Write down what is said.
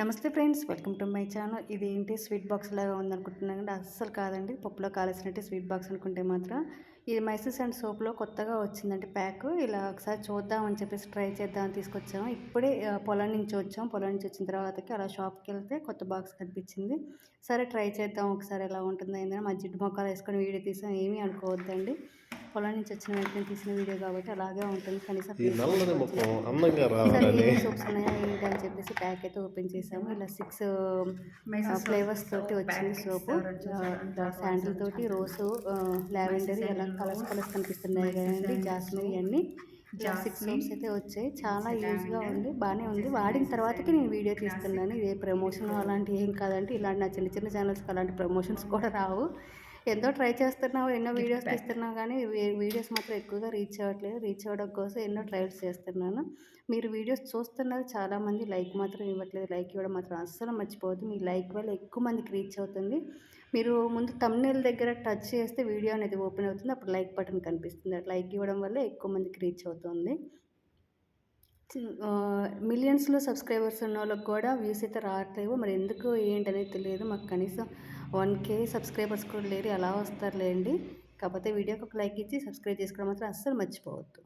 నమస్తే friends welcome to my channel. ఇది ఏంటి? స్వీట్ బాక్స్ లాగా ఉందనుకుంటున్నాను కానీ అస్సలు కాదండి. పప్పులో కాలేసినట్టు స్వీట్ బాక్స్ అనుకుంటే మాత్రం. ఇది మైసూస్ అండ్ సోప్లో కొత్తగా వచ్చిందంటే ప్యాక్. ఇలా ఒకసారి చూద్దాం అని చెప్పేసి ట్రై చేద్దామని తీసుకొచ్చాము. ఇప్పుడే పొలం నుంచి వచ్చాం. పొలం నుంచి వచ్చిన తర్వాతకి అలా షాప్కి వెళ్తే కొత్త బాక్స్ కనిపించింది. సరే ట్రై చేద్దాం. ఒకసారి ఎలా ఉంటుందో ఏంటంటే మా జిడ్డు మొక్కలు వేసుకొని వీడియో తీసాం. ఏమీ అనుకోవద్దండి. పొలం నుంచి వచ్చిన వెంటనే తీసిన వీడియో కాబట్టి అలాగే ఉంటుంది. కనీసం సోప్స్ ఉన్నాయా ఏంటి అని చెప్పేసి ప్యాక్ అయితే ఓపెన్ చేసాము. ఇలా సిక్స్ ఫ్లేవర్స్ తోటి వచ్చింది సోపు శాండిల్ తోటి రోసు లావెండర్ ఇలా కలర్స్ కలర్స్ కనిపిస్తున్నాయి కదండి. జాస్మిన్ ఇవన్నీ. ఇలా సిక్స్ సోప్స్ అయితే వచ్చాయి. చాలా యూజ్గా ఉంది. బాగానే ఉంది. వాడిన తర్వాతకి నేను వీడియో తీస్తున్నాను. ఇదే ప్రమోషన్ అలాంటివి ఏం కాదంటే ఇలాంటి నా చిన్న చిన్న ఛానల్స్కి అలాంటి ప్రమోషన్స్ కూడా రావు. ఎంతో ట్రై చేస్తున్నావు ఎన్నో వీడియోస్ తీస్తున్నావు కానీ వీడియోస్ మాత్రం ఎక్కువగా రీచ్ అవ్వట్లేదు. రీచ్ అవ్వడం కోసం ఎన్నో ట్రయల్స్ చేస్తున్నాను. మీరు వీడియోస్ చూస్తున్నారు చాలామంది లైక్ మాత్రం ఇవ్వట్లేదు. లైక్ ఇవ్వడం మాత్రం అస్సలు మర్చిపోవద్దు. మీ లైక్ వల్ల ఎక్కువ మందికి రీచ్ అవుతుంది. మీరు ముందు తమ్నేల్ దగ్గర టచ్ చేస్తే వీడియో అనేది ఓపెన్ అవుతుంది. అప్పుడు లైక్ బటన్ కనిపిస్తుంది. లైక్ ఇవ్వడం వల్ల ఎక్కువ మందికి రీచ్ అవుతుంది. మిలియన్స్లో సబ్స్క్రైబర్స్ ఉన్న వాళ్ళకి కూడా వ్యూస్ అయితే రావట్లేవు. మరి ఎందుకు ఏంటనేది తెలియదు. మాకు కనీసం వన్ కే సబ్స్క్రైబర్స్ కూడా లేరు. ఎలా వస్తారులేండి. కాకపోతే వీడియోకి ఒక లైక్ ఇచ్చి సబ్స్క్రైబ్ చేసుకోవడం మాత్రం అస్సలు మర్చిపోవద్దు.